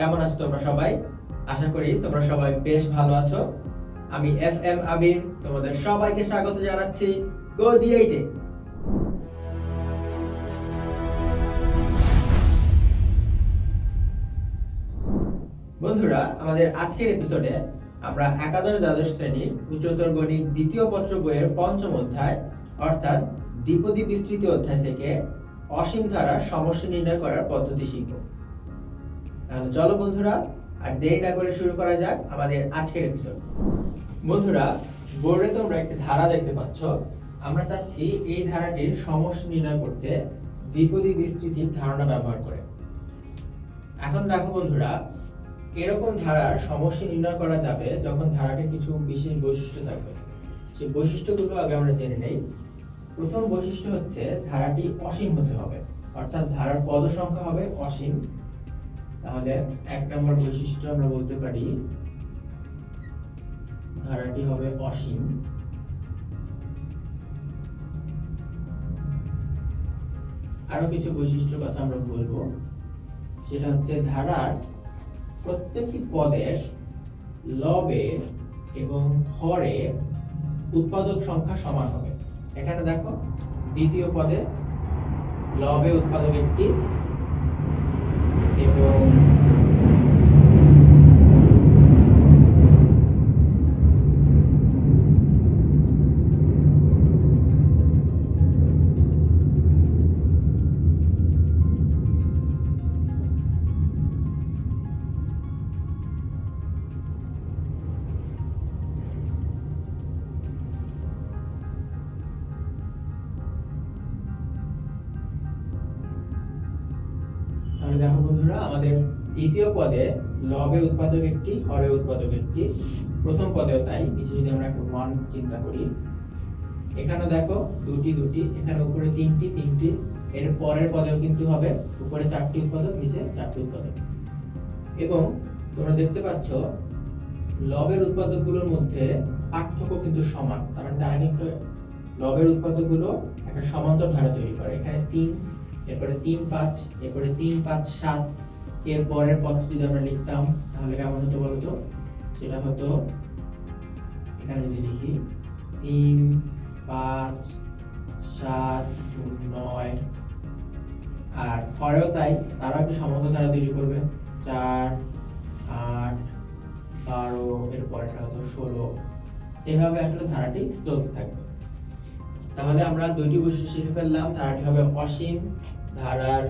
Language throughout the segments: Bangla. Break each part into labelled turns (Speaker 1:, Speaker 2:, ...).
Speaker 1: কেমন আছো তোমরা সবাই? আশা করি তোমরা সবাই বেশ ভালো আছো। আমি এফ এম আবির তোমাদের সবাইকে স্বাগত জানাচ্ছি গো জি এইটে বন্ধুরা, আমাদের আজকের এপিসোডে আমরা একাদশ দ্বাদশ শ্রেণির উচ্চতর গণিত দ্বিতীয় পত্র বইয়ের পঞ্চম অধ্যায়, অর্থাৎ দ্বিপদী বিস্তৃতি অধ্যায় থেকে অসীম ধারার সমস্যা নির্ণয় করার পদ্ধতি শিখব। চলো বন্ধুরা, আর দেরি করে শুরু করা যাক আমাদের আজকের এপিসোড বন্ধুরা, বোর্ডে তোমরা একটি ধারা দেখতে পাচ্ছ। আমরা চাচ্ছি এই ধারাটির সমস্যা নির্ণয় করতে দ্বিপদী বিস্তৃতির ধারণা ব্যবহার করে। এখন দেখো বন্ধুরা, এরকম ধারার সমস্যা নির্ণয় করা যাবে যখন ধারাটির কিছু বিশেষ বৈশিষ্ট্য থাকবে। সেই বৈশিষ্ট্যগুলো আগে আমরা জেনে নেই। প্রথম বৈশিষ্ট্য হচ্ছে ধারাটি অসীম হতে হবে। অর্থাৎ ধারার পদ সংখ্যা হবে অসীম তাহলে এক নম্বর বৈশিষ্ট্য আমরা বলতে পারি, ধারাটি হবে অসীম। আরও কিছু বৈশিষ্ট্য কথা আমরা বলব, সেটা হচ্ছে ধারার প্রত্যেকটি পদের লবে এবং হরে উৎপাদক সংখ্যা সমান হবে। এখানে দেখো, দ্বিতীয় পদে লবে উৎপাদক একটি এবং দেখো বন্ধুরা, আমাদের দ্বিতীয় পদে লবে উৎপাদক একটি, হরে উৎপাদক একটি। প্রথম পদেও তাই, নিচে যদি আমরা একটা ওয়ান চিন্তা করি। এখানে দেখো, দুটি দুটি, এখানে উপরে তিনটি তিনটি। এর পরের পদেও কিন্তু হবে, উপরে চারটি উৎপাদক, নিচে চারটি উৎপাদক। এবং তোমরা দেখতে পাচ্ছ, লবের উৎপাদকগুলোর মধ্যে পার্থক্য কিন্তু সমান। তার মানে তারা কিন্তু লবের উৎপাদকগুলো একটা সমান্তর ধারা তৈরি করে। এখানে তিন এরপরে তিন পাঁচ, এরপরে তিন পাঁচ সাত এর পরের পদ যদি আমরা লিখতাম, তাহলে কেমন হতো বলতো সেটা হতো, এখানে যদি লিখি, তিন পাঁচ সাত নয়। আর পরেও তাই তারা একটু সমান্তর ধারা তৈরি করবে। চার, আট, বারো এর পরেরটা হতো ষোলো। এভাবে আসলে ধারাটি চলতে থাকবে। তাহলে আমরা দুইটি বৈশিষ্ট্য শিখে ফেললাম। ধারাটি হবে অসীম ধারার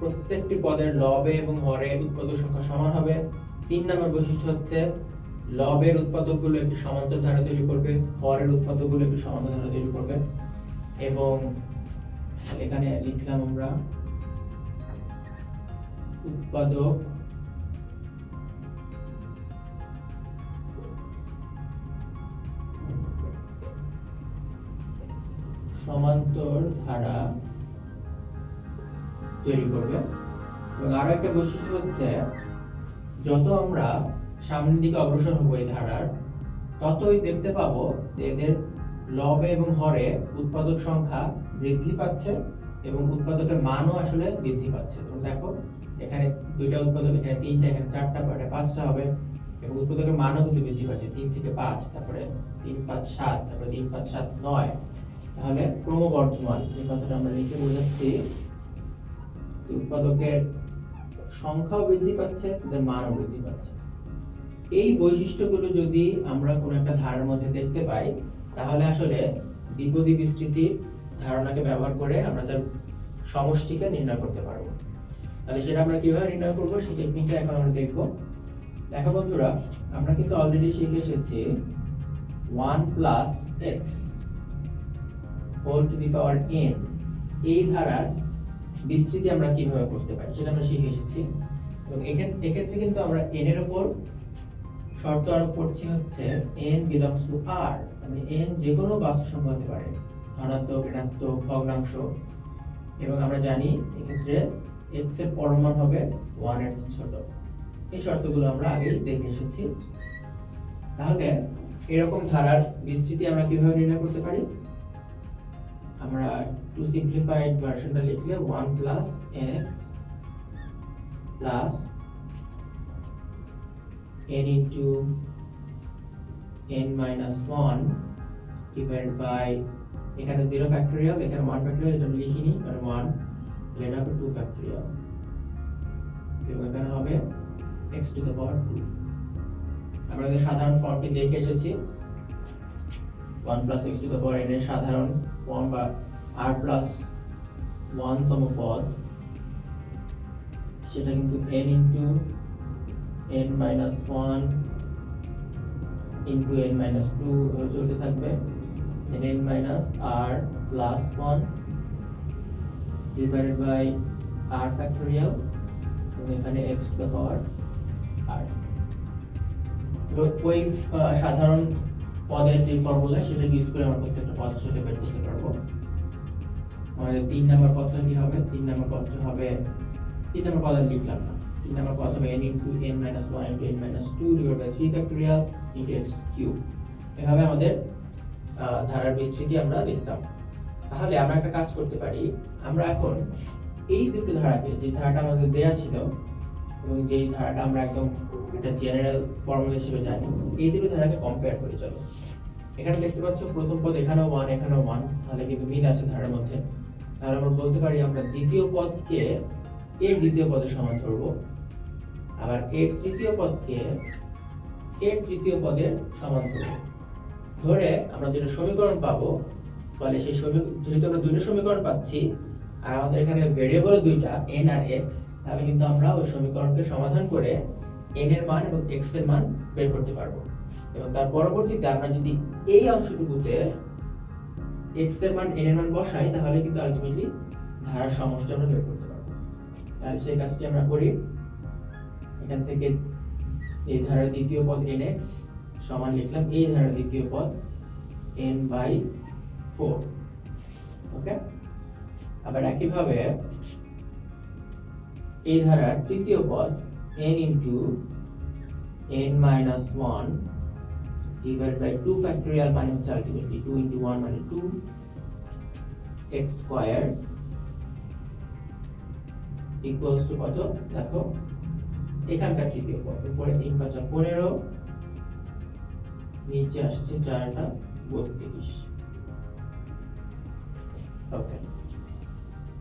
Speaker 1: প্রত্যেকটি পদের লবে এবং হরে উৎপাদক সংখ্যা সমান হবে। তিন নম্বর বৈশিষ্ট্য হচ্ছে, লবের উৎপাদকগুলো একটি সমান্তর ধারা তৈরি করবে, হরের উৎপাদকগুলো একটি সমান্তর ধারা তৈরি করবে। এবং এখানে লিখলাম আমরা, উৎপাদক সমান্তর ধারা তৈরি করবে। এবং আরও একটা বৈশিষ্ট্য হচ্ছে, যত আমরা সামনের দিকে অগ্রসর হব এই ধারার, ততই দেখতে পাবো যে এদের লবে এবং হরে উৎপাদক সংখ্যা বৃদ্ধি পাচ্ছে এবং উৎপাদকের মানও আসলে বৃদ্ধি পাচ্ছে। তোমরা দেখো, এখানে দুইটা উৎপাদক, এখানে তিনটা, এখানে চারটা পরে পাঁচটা হবে এবং উৎপাদকের মানও কিন্তু বৃদ্ধি পাচ্ছে। তিন থেকে পাঁচ, তারপরে তিন, পাঁচ, সাত, তারপরে তিন, পাঁচ, সাত, নয়। তাহলে ক্রমবর্ধমান, এই কথাটা আমরা লিখে বোঝাচ্ছি। উৎপাদকের সংখ্যাও বৃদ্ধি পাচ্ছে তাদের মানও বৃদ্ধি পাচ্ছে। এই বৈশিষ্ট্যগুলো যদি আমরা কোনো একটা ধারার মধ্যে দেখতে পাই, তাহলে আসলে দ্বিপদী বিস্তৃতির ধারণাকে ব্যবহার করে আমরা তার সমষ্টিকে নির্ণয় করতে পারব। তাহলে সেটা আমরা কীভাবে নির্ণয় করব, সেই টেকনিকটা এখন আমরা দেখব। দেখো বন্ধুরা, আমরা কিন্তু অলরেডি শিখে এসেছি one plus x whole to the power n এই ধারার বিস্তৃতি আমরা কীভাবে করতে পারি, সেটা আমরা শিখে এসেছি। এবং এক্ষেত্রে কিন্তু আমরা n এর উপর শর্ত আরোপ করছি হচ্ছে n বিলংস টু r মানে n যে কোনো বাস্তব সংখ্যা হতে পারে, ধনাত্মক, ঋণাত্মক, ভগ্নাংশ। এবং আমরা জানি এক্ষেত্রে x এর পরমান হবে 1 এর ছোট। এই শর্তগুলো আমরা আগেই দেখে এসেছি। তাহলে এরকম ধারার বিস্তৃতি আমরা কীভাবে নির্ণয় করতে পারি? আমরা টু সিম্পলিফাইড ভার্সনটা লিখলে 1 plus nx plus n into n minus 1 divided by, এখানে 0 ফ্যাক্টরিয়াল এখানে 1 ফ্যাক্টরিয়াল এটা আমি লিখিনি, কারণ 1 তাহলে এটা হবে 2 ফ্যাক্টরিয়াল এবং এখানে হবে x টু দ্য পাওয়ার 2 আমরা যে সাধারণ ফর্মটি দেখে এসেছি 1 plus x to the power n এর সাধারণ ফর্ম বা r প্লাস 1 তম পদ, সেটা কিন্তু n into n minus one into n minus two চলতে থাকবে। n n minus r plus one divided by r factorial এখানে x টু পাওয়ার তো ওই সাধারণ পদের যে ফর্মুলা সেটা ইউজ করে আমরা প্রত্যেকটা পদ আসলে বের করতে পারব। আমাদের তিন নাম্বার পদটা কি হবে? তিন নাম্বার পদটা হবে, তিন নাম্বার পদ লিখলাম না। তিন নাম্বার পদ হবে n into n minus one into n minus two divide by three factorial into x cube এভাবে আমাদের ধারার বিস্তৃতি আমরা লিখতাম। তাহলে আমরা একটা কাজ করতে পারি। আমরা এখন এই দুটো ধারাকে, যে ধারাটা আমাদের দেয়া ছিল, এবং যেই ধারাটা আমরা একদম একটা জেনারেল ফর্মুলা হিসেবে জানি, এই দুটো ধারাকে কম্পেয়ার করে, চলো। এখানে দেখতে পাচ্ছ, প্রথম পদ এখানেও ওয়ান এখানেও ওয়ান তাহলে কিন্তু মিল আছে ধারার মধ্যে। তাহলে আমরা বলতে পারি আমরা দ্বিতীয় পদকে এর দ্বিতীয় পদের সমান ধরবো আবার এর তৃতীয় পদকে এর তৃতীয় পদের সমান ধরবো ধরে আমরা যেটা সমীকরণ পাবো ফলে সেই যেহেতু আমরা দুটো সমীকরণ পাচ্ছি, আর আমাদের এখানে ভেরিয়েবল দুইটা, n আর x, তাহলে কিন্তু আমরা ওই সমীকরণকে সমাধান করে n এর মান এবং x এর মান বের করতে পারব। এবং তার পরবর্তীতে আমরা যদি এই অংশটুকুতে x এর মান n এর মান বসাই, তাহলে কিন্তু আলটিমেটলি ধারার সমষ্টি আমরা বের করতে পারব। তাহলে সেই কাজটি আমরা করি। এখান থেকে এই ধারার দ্বিতীয় পদ nx সমান লিখলাম এই ধারার দ্বিতীয় পদ n বাই ফোর ওকে আবার একইভাবে এই ধারার তৃতীয় পদ n into n minus one divide by two factorial মানে হচ্ছে আলটিমেটলি টু ইন্টু ওয়ান মানে টু এক্স স্কোয়ার ইকুয়ালস কত? দেখো, এখানকার তৃতীয় পদ উপরে তিন পাঁচা পনেরো, নিচে আসছে চারটা বত্রিশ। ওকে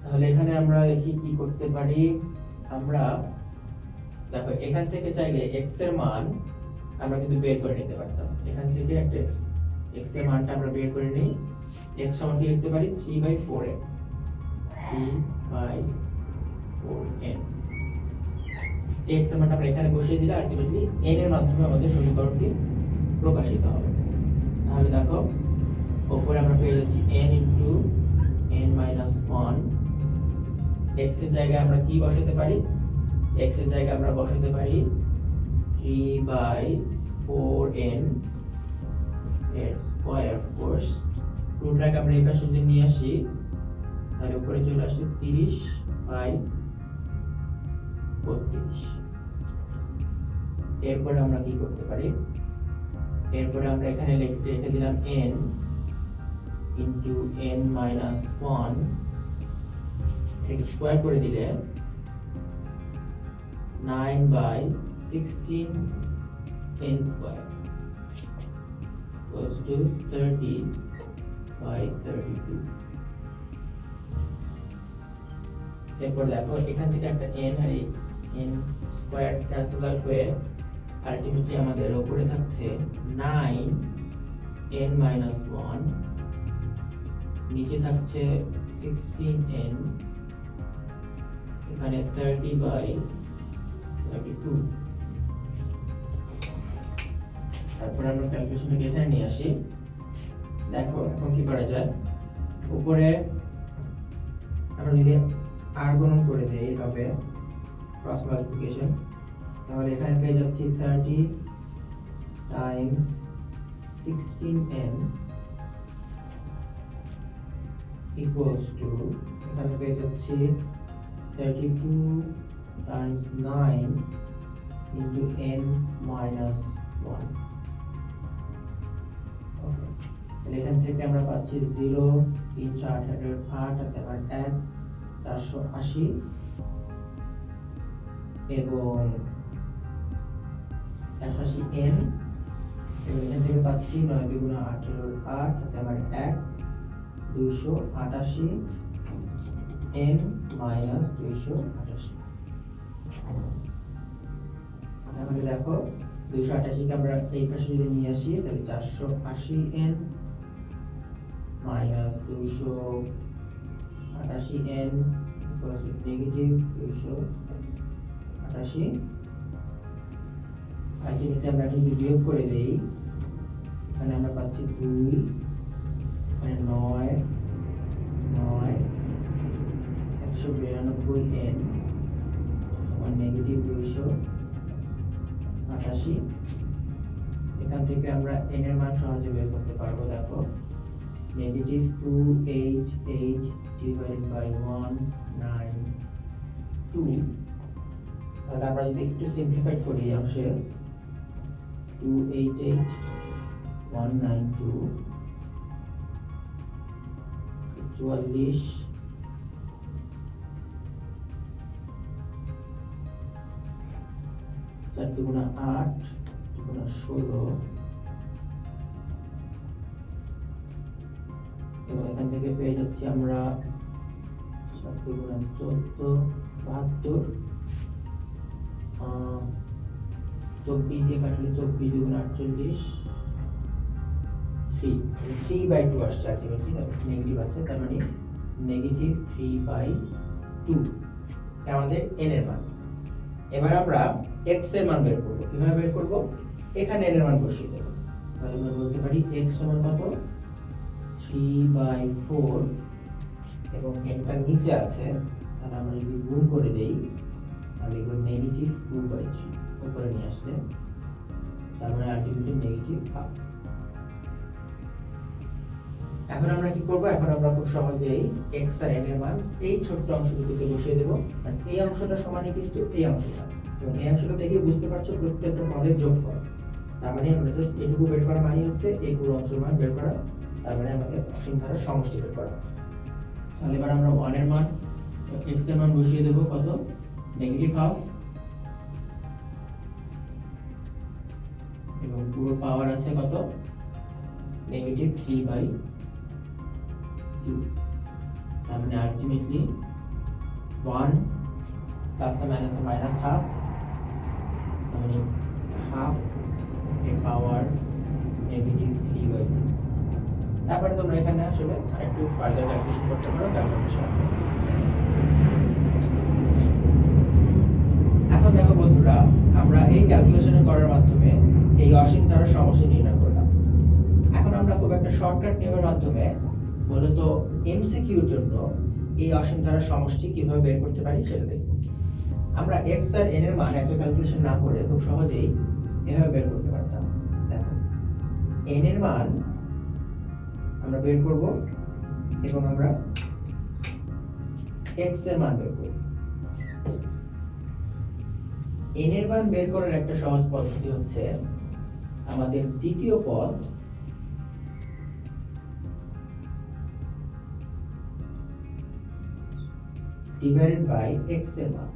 Speaker 1: তাহলে এখানে আমরা দেখি কি করতে পারি? আমরা, দেখো, এখান থেকে চাইলে x এর মান আমরা কিন্তু বের করে নিতে পারতাম। এখান থেকে একটা এক্স এক্সের মানটা আমরা বের করে নিই। x সমান কি লিখতে পারি? 3 by 4 n 3 by 4 n x এর মানটা আমরা এখানে বসিয়ে দিলে আলটিমেটলি n এর মাধ্যমে আমাদের সমীকরণটি প্রকাশিত হবে। তাহলে দেখো উপরে আমরা পেয়ে যাচ্ছি n into n minus one x এর জায়গায় আমরা কি বসাতে পারি? x এর জায়গায় আমরা বসাতে পারি 3 বাই 4n এর স্কয়ার কোর্স রুটটাকে আমরা এই পাশে যদি নিয়ে আসি, তাহলে উপরে চলে আসছে 30 বাই 32 এরপরে আমরা কি করতে পারি? এরপরে আমরা এখানে লিখে, রেখে দিলাম n into n minus one এটাকে স্কোয়ার করে দিলে nine by sixteen n square equals to 30 by 32 এরপর দেখো, এখান থেকে একটা n আর n স্কোয়ার ক্যান্সেল আউট হয়ে আলটিমেটলি আমাদের উপরে থাকছে 9 n মাইনাস ওয়ান নিচে থাকছে 16n এখানে 30 বাই 32 তারপর আমরা ক্যালকুলেশনটাকে এখানে নিয়ে আসি। দেখো, এখন কি করা যায়? উপরে আমরা যদি আর গুণন করে দেই এইভাবে ক্রস মাল্টিপ্লিকেশন তাহলে এখানে পেয়ে যাচ্ছি thirty times sixteen n equals to এখানে পেয়ে যাচ্ছি thirty two times nine into n minus one তাহলে এখান থেকে আমরা পাচ্ছি জিরো, তিন চার আট তারপর এক, চারশো আশি। এবং একশো আশি এন। এবং এখান থেকে পাচ্ছি নয় দুগুণ আঠেরোর আট আমার এক, দুইশো আটাশি এন মাইনাস দুইশো আটাশি। তাহলে দেখো দুইশো আটাশিকে আমরা এই পাশে যদি নিয়ে আসি, তাহলে চারশো আশি মাইনাস দুইশো আটাশি এন নেগেটিভ দুইশো আটাশি আলটিমেটলি আমরা যদি বিয়োগ করে দেই, এখানে আমরা পাচ্ছি দুই, এখানে নয় নয়, একশো বিরানব্বই এন নেগেটিভ দুইশো। আটাশি এখান থেকে আমরা এন এর মান সহজে বের করতে পারব, দেখো। Negative two eight eight divided by one nine two তাহলে আমরা যদি একটু সিম্পলিফাই করি অংশে two eight eight one nine two চুয়াল্লিশ দুগুণা আট, দুগুণা ষোলো। এবং এখান থেকে পেয়ে যাচ্ছি আমরা দুগুণা চোদ্দ, বাহাত্তর। চব্বিশ দিয়ে কাটলে চব্বিশ দুগুণ আটচল্লিশ। থ্রি থ্রি বাই টু আসছে আলটিমেটলি নেগেটিভ আছে, তার মানে নেগেটিভ থ্রি বাই টু আমাদের এন এর মান। এবার আমরা এক্সের মান বের করব। কীভাবে বের করব? এখানে এন এর মান বসিয়ে দেবো। তাহলে আমরা বলতে পারি এক্স সমান কত? থ্রি বাই ফোর এবং এনটা নিচে আছে, তাহলে আমরা যদি গুণ করে দেই, তাহলে এগুলো নেগেটিভ টু বাই থ্রি উপরে নিয়ে আসলে, তার মানে আলটিমেটলি নেগেটিভ হাফ এখন আমরা কি করব? এখন আমরা খুব সহজেই x আর n এর মান এই ছোট্ট অংশটুকুতে বসিয়ে দেব। এই অংশটা সমানই কিন্তু এই অংশটা। এবং এই অংশটা দেখে বুঝতে পারছ প্রত্যেকটা পদের যোগফল। তার মানে আমরা জাস্ট এটুকু বের করা মানে হচ্ছে এই পুরো অংশের মান বের করা। তার মানে আমাদের অসীম ধারার সমষ্টি বের করা। তাহলে এবার আমরা 1 এর মান, x এর মান বসিয়ে দেব কত? নেগেটিভ হাফ এবং পুরো পাওয়ার আছে কত? নেগেটিভ থ্রি বাই টু তার মানে ultimately one plus minus minus half তার মানে হাফ এর power negative three by two তারপরে তোমরা এখানে আসলে একটু ফার্দার ক্যালকুলেশন করতে পারো ক্যালকুলেশন আছে এখন দেখো বন্ধুরা, আমরা এই ক্যালকুলেশন করার মাধ্যমে এই অসীম ধারার সমস্যা নির্ণয় করলাম। এখন আমরা খুব একটা শর্টকাট নিয়মের মাধ্যমে মূলত এমসিকিউর জন্য এই অসীম ধারার সমষ্টি কীভাবে বের করতে পারি সেটা দেখব। আমরা x আর n এর মান এত ক্যালকুলেশন না করে খুব সহজেই এভাবে বের করতে পারতাম। দেখো, n এর মান আমরা বের করব এবং আমরা x এর মান বের করব। N এর মান বের করার একটা সহজ পদ্ধতি হচ্ছে আমাদের দ্বিতীয় পদ ডিভাইডেড বাই x এর মান।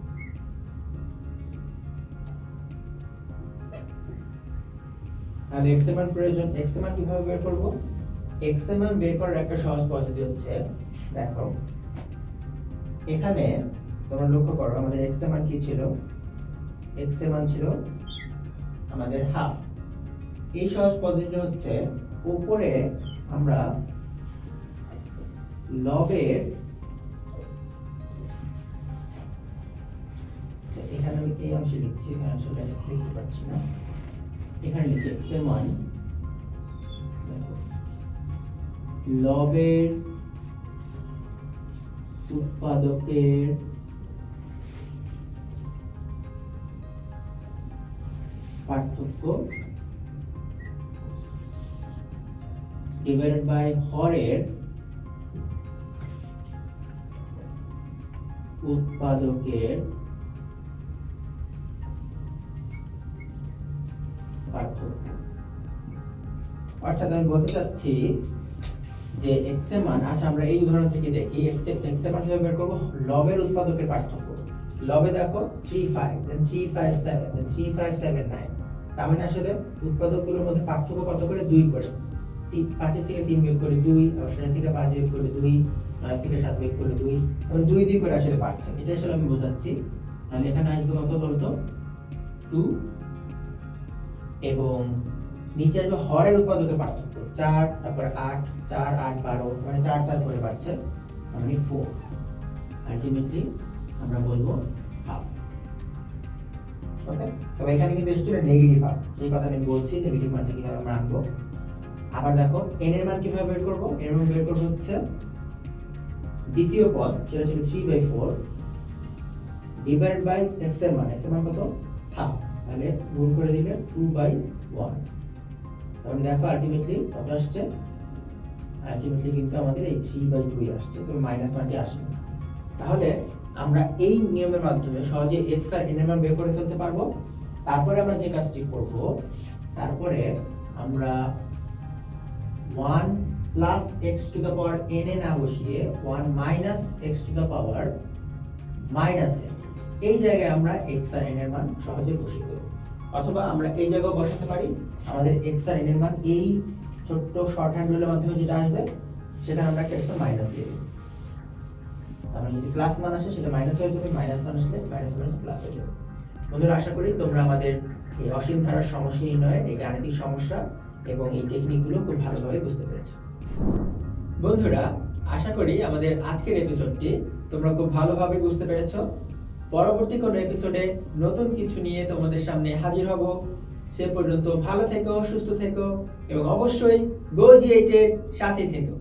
Speaker 1: তাহলে x এর মান প্রয়োজন, x এর মান কীভাবে বের করব? x এর মান বের করার একটা সহজ পদ্ধতি হচ্ছে, দেখো, এখানে তোমরা লক্ষ্য করো, আমাদের x এর মান কি ছিল? x এর মান ছিল আমাদের হাফ। এই সহজ পদ্ধতি হচ্ছে, উপরে আমরা লবের এই অংশে লিখছি এখানে আসলে লিখতে পারছি না এখানে লিখি x এর মান লবের উৎপাদকের পার্থক্য ডিভাইডেড বাই হরের উৎপাদকের অর্থাৎ আমি বলতে চাচ্ছি যে x এর মান আচ্ছা আমরা এই উদাহরণ থেকে দেখি, x এর x এর মান কীভাবে বের করব? লবের উৎপাদকের পার্থক্য। লবে দেখো 3 5 দেন 3 5 7 দেন 3 5 7 9 তার মানে আসলে উৎপাদকগুলোর মধ্যে পার্থক্য কত করে? দুই করে। তিন, পাঁচের থেকে তিন বিয়োগ করে দুই, আবার সাতের থেকে পাঁচ বিয়োগ করে দুই, নয় থেকে সাত বিয়োগ করে দুই। তাহলে দুই দুই করে আসলে পাচ্ছে এটা আসলে আমি বোঝাচ্ছি। তাহলে এখানে আসবে কত বলতো? টু এবং নিচে আসবে হরের উৎপাদকের পার্থক্য। চার, তারপরে আট, চার, আট, বারো মানে চার চার করে বাড়ছে। মানে ফোর আলটিমেটলি আমরা বলব হাফ ওকে তবে এখানে কিন্তু এসেছিল নেগেটিভ হাফ সেই কথা আমি বলছি নেগেটিভ মানটা কীভাবে আমরা আনব? আবার দেখো এন এর মান কীভাবে বের করব? এর মান বের করব হচ্ছে দ্বিতীয় পদ, সেটা ছিল three by four divide by এক্সের মান। এক্সের মান কত? হাফ তাহলে গুণ করে দিলে টু বাই ওয়ান তাহলে দেখো আলটিমেটলি কত আসছে? আলটিমেটলি কিন্তু আমাদের এই থ্রি বাই টু আসছে, তো মাইনাস মানটি আসবে তাহলে আমরা এই নিয়মের মাধ্যমে সহজে এক্স আর এন এর মান বের করে ফেলতে পারব। তারপরে আমরা যে কাজটি করব, তারপরে আমরা one plus x to the power n এ না বসিয়ে one minus x to the power minus n এই জায়গায় আমরা এক্স আর এন এর মান সহজে বসিয়ে দেবো অথবা আমরা এই জায়গায় বসাতে পারি। আমাদের এক্স আর এন এর মান এই ছোট্ট শর্ট হ্যান্ড রুলের মাধ্যমে যেটা আসবে সেটা আমরা একটা এক্সট্রা মাইনাস দিয়ে দেবো। তাহলে যদি প্লাস মান আসে, সেটা মাইনাস হয়ে যাবে। মাইনাস মান আসলে মাইনাস মাইনাস প্লাস হয়ে যাবে। বন্ধুরা, আশা করি তোমরা আমাদের এই অসীম ধারার সমস্যা নির্ণয়ের এই গাণিতিক সমস্যা এবং এই টেকনিকগুলো খুব ভালোভাবে বুঝতে পেরেছ। বন্ধুরা, আশা করি আমাদের আজকের এপিসোডটি তোমরা খুব ভালোভাবে বুঝতে পেরেছ। পরবর্তী কোনো এপিসোডে নতুন কিছু নিয়ে তোমাদের সামনে হাজির হব। সে পর্যন্ত ভালো থেকো, সুস্থ থেকো, এবং অবশ্যই গো জি সাথে থেকো।